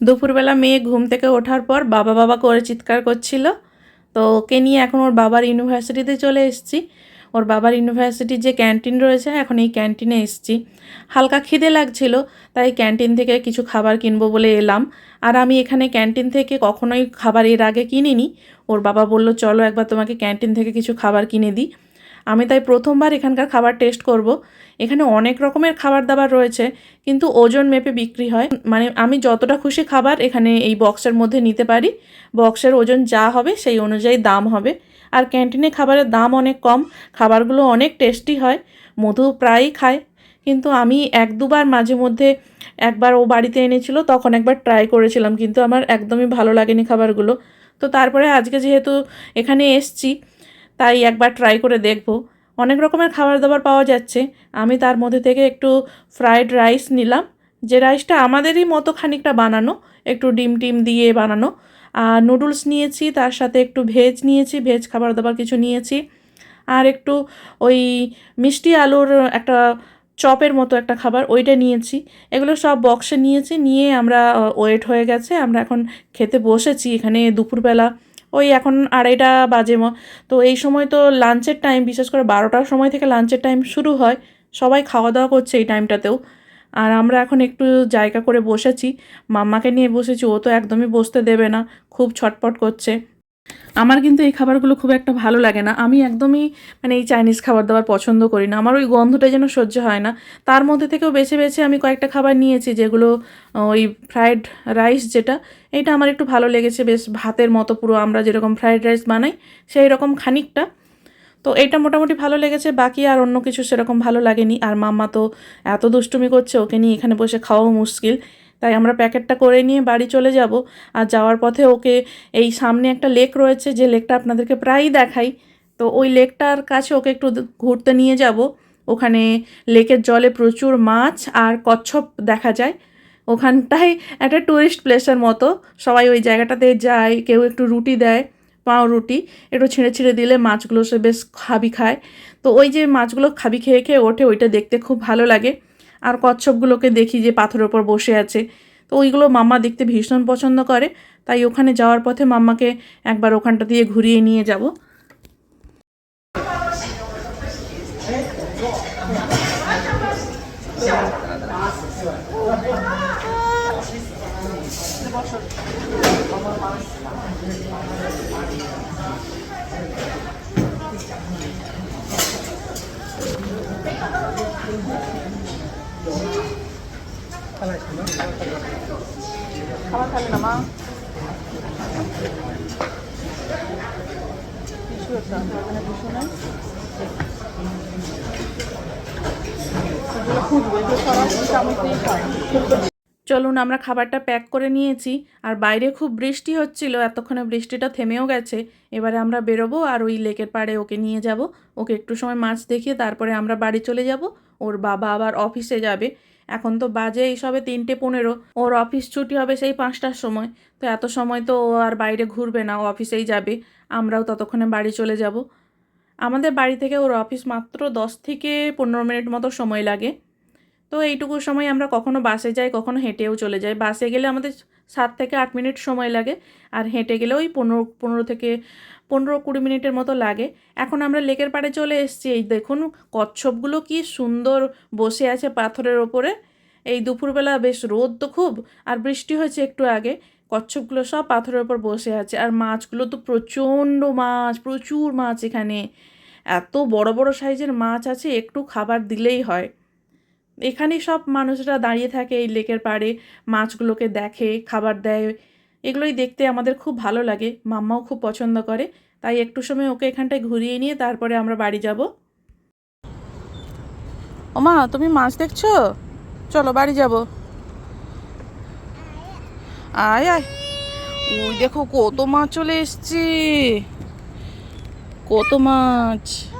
দুপুরবেলা মেয়ে ঘুম থেকে ওঠার পর বাবা বাবা করে চিৎকার করছিল। তো ওকে নিয়ে এখন ওর বাবার ইউনিভার্সিটিতে চলে এসেছি। ওর বাবার ইউনিভার্সিটির যে ক্যান্টিন রয়েছে, এখন এই ক্যান্টিনে এসেছি। হালকা খিদে লাগছিল, তাই ক্যান্টিন থেকে কিছু খাবার কিনবো বলে এলাম। আর আমি এখানে ক্যান্টিন থেকে কখনোই খাবার এর আগে কিনিনি। ওর বাবা বলল, চলো একবার তোমাকে ক্যান্টিন থেকে কিছু খাবার কিনে দিই। আমি তাই প্রথমবার এখানকার খাবার টেস্ট করব। এখানে অনেক রকমের খাবার দাবার রয়েছে, কিন্তু ওজন মেপে বিক্রি হয়। মানে আমি যতটা খুশি খাবার এখানে এই বক্সের মধ্যে নিতে পারি। বক্সের ওজন যা হবে সেই অনুযায়ী দাম হবে। আর ক্যান্টিনে খাবারের দাম অনেক কম, খাবারগুলো অনেক টেস্টি হয়, মধু প্রায়ই খায়। কিন্তু আমি এক দুবার মাঝে মধ্যে একবার ও বাড়িতে এনেছিল, তখন একবার ট্রাই করেছিলাম, কিন্তু আমার একদমই ভালো লাগেনি খাবারগুলো। তো তারপরে আজকে যেহেতু এখানে এসছি তাই একবার ট্রাই করে দেখব। অনেক রকমের খাবার দাবার পাওয়া যাচ্ছে। আমি তার মধ্যে থেকে একটু ফ্রায়েড রাইস নিলাম। যে রাইসটা আমাদেরই মতো খানিকটা বানানো, একটু ডিম টিম দিয়ে বানানো। আর নুডলস নিয়েছি, তার সাথে একটু ভেজ নিয়েছি ভেজ খাবার দাবার কিছু নিয়েছি। আর একটু ওই মিষ্টি আলুর একটা চপের মতো একটা খাবার, ওইটা নিয়েছি। এগুলো সব বক্সে নিয়েছি। নিয়ে আমরা ওয়েট হয়ে গেছে। আমরা এখন খেতে বসেছি এখানে দুপুরবেলা। ওই এখন আড়াইটা বাজে ম। তো এই সময় তো লাঞ্চের টাইম বিশেষ করে বারোটার সময় থেকে লাঞ্চের টাইম শুরু হয়। সবাই খাওয়া দাওয়া করছে এই টাইমটাতেও আর আমরা এখন একটু জায়গা করে বসেছি। মাম্মাকে নিয়ে বসেছি, ও তো একদমই বসতে দেবে না। খুব ছটপট করছে। আমার কিন্তু এই খাবারগুলো খুব একটা ভালো লাগে না। আমি একদমই মানে এই চাইনিজ খাবার দাবার পছন্দ করি না। আমার ওই গন্ধটা যেন সহ্য হয় না। তার মধ্যে থেকেও বেছে বেছে আমি কয়েকটা খাবার নিয়েছি, যেগুলো ওই ফ্রায়েড রাইস যেটা এটা আমার একটু ভালো লেগেছে। বেশ ভাতের মতো পুরো আমরা যেরকম ফ্রায়েড রাইস বানাই সেই রকম খানিকটা। তো এটা মোটামুটি ভালো লেগেছে। বাকি আর অন্য কিছু সেরকম ভালো লাগেনি। আর মাম্মা তো এত দুষ্টুমি করছে, ওকে নিয়ে এখানে বসে খাওয়াও মুশকিল। তাই আমরা প্যাকেটটা করে নিয়ে বাড়ি চলে যাব। আর যাওয়ার পথে ওকে এই সামনে একটা লেক রয়েছে, যে লেকটা আপনাদেরকে প্রায়ই দেখাই। তো ওই লেকটার কাছে ওকে একটু ঘুরতে নিয়ে যাব। ওখানে লেকের জলে প্রচুর মাছ আর কচ্ছপ দেখা যায়। ওখানটায় একটা টুরিস্ট প্লেসের মতো। সবাই ওই জায়গাটাতে যায়, কেউ একটু রুটি দেয় পাও রুটি একটু ছিঁড়ে ছিঁড়ে দিলে মাছগুলো সে বেশ খাবি খায়। তো ওই যে মাছগুলো খাবি খেয়ে খেয়ে ওঠে, ওইটা দেখতে খুব ভালো লাগে। আর কচ্ছপগুলোকে দেখি যে পাথরের ওপর বসে আছে। তো ওইগুলো মাম্মা দেখতে ভীষণ পছন্দ করে, তাই ওখানে যাওয়ার পথে মাম্মাকে একবার ওখানটা দিয়ে ঘুরিয়ে নিয়ে যাব। খাবার খালে না মা? নেই এগুলো সবাই চামচ দিয়ে খায় চলুন আমরা খাবারটা প্যাক করে নিয়েছি। আর বাইরে খুব বৃষ্টি হচ্ছিল, এতক্ষণে বৃষ্টিটা থেমেও গেছে। এবারে আমরা বেরোবো আর ওই লেকের পাড়ে ওকে নিয়ে যাব। ওকে একটু সময় মাছ দেখিয়ে তারপরে আমরা বাড়ি চলে যাব। ওর বাবা আবার অফিসে যাবে। এখন তো বাজে এই সবে তিনটে পনেরো। ওর অফিস ছুটি হবে সেই পাঁচটার সময়। তো এত সময় তো ও আর বাইরে ঘুরবে না, ও অফিসেই যাবে। আমরাও ততক্ষণে বাড়ি চলে যাব। আমাদের বাড়ি থেকে ওর অফিস মাত্র দশ থেকে পনেরো মিনিট মতো সময় লাগে। তো এইটুকু সময় আমরা কখনো বাসে যাই, কখনো হেঁটেও চলে যাই। বাসে গেলে আমাদের সাত থেকে আট মিনিট সময় লাগে আর হেঁটে গেলে ওই পনেরো পনেরো থেকে পনেরো কুড়ি মিনিটের মতো লাগে। এখন আমরা লেকের পাড়ে চলে এসেছি। এই দেখুন কচ্ছপগুলো কি সুন্দর বসে আছে পাথরের ওপরে। এই দুপুরবেলা বেশ রোদ তো খুব আর বৃষ্টি হয়েছে একটু আগে। কচ্ছপগুলো সব পাথরের ওপর বসে আছে আর মাছগুলো তো প্রচণ্ড মাছ, প্রচুর মাছ এখানে। এত বড় বড় সাইজের মাছ আছে, একটু খাবার দিলেই হয়। এখানেই সব মানুষরা দাঁড়িয়ে থাকে এই লেকের পাড়ে, মাছগুলোকে দেখে, খাবার দেয়। এগুলোই দেখতে আমাদের খুব ভালো লাগে। মাম্মাও খুব পছন্দ করে। তাই একটু সময় ওকে এখানটায় ঘুরিয়ে নিয়ে তারপরে আমরা বাড়ি যাব। ওমা, তুমি মাছ দেখছ? চলো বাড়ি যাব। আয় আয়। ওই দেখো কত মাছ চলে এসছে। কত মাছ।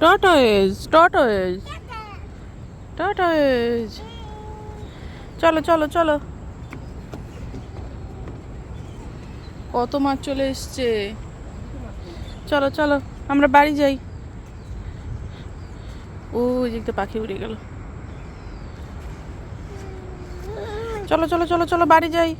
টর্টয়েজ টর্টয়েজ টর্টয়েজ চলো চলো চলো। কত মাছ চলে এসছে। চলো চলো, আমরা বাড়ি যাই। ও যে একটা পাখি উড়ে গেল। চলো চলো চলো চলো, বাড়ি যাই।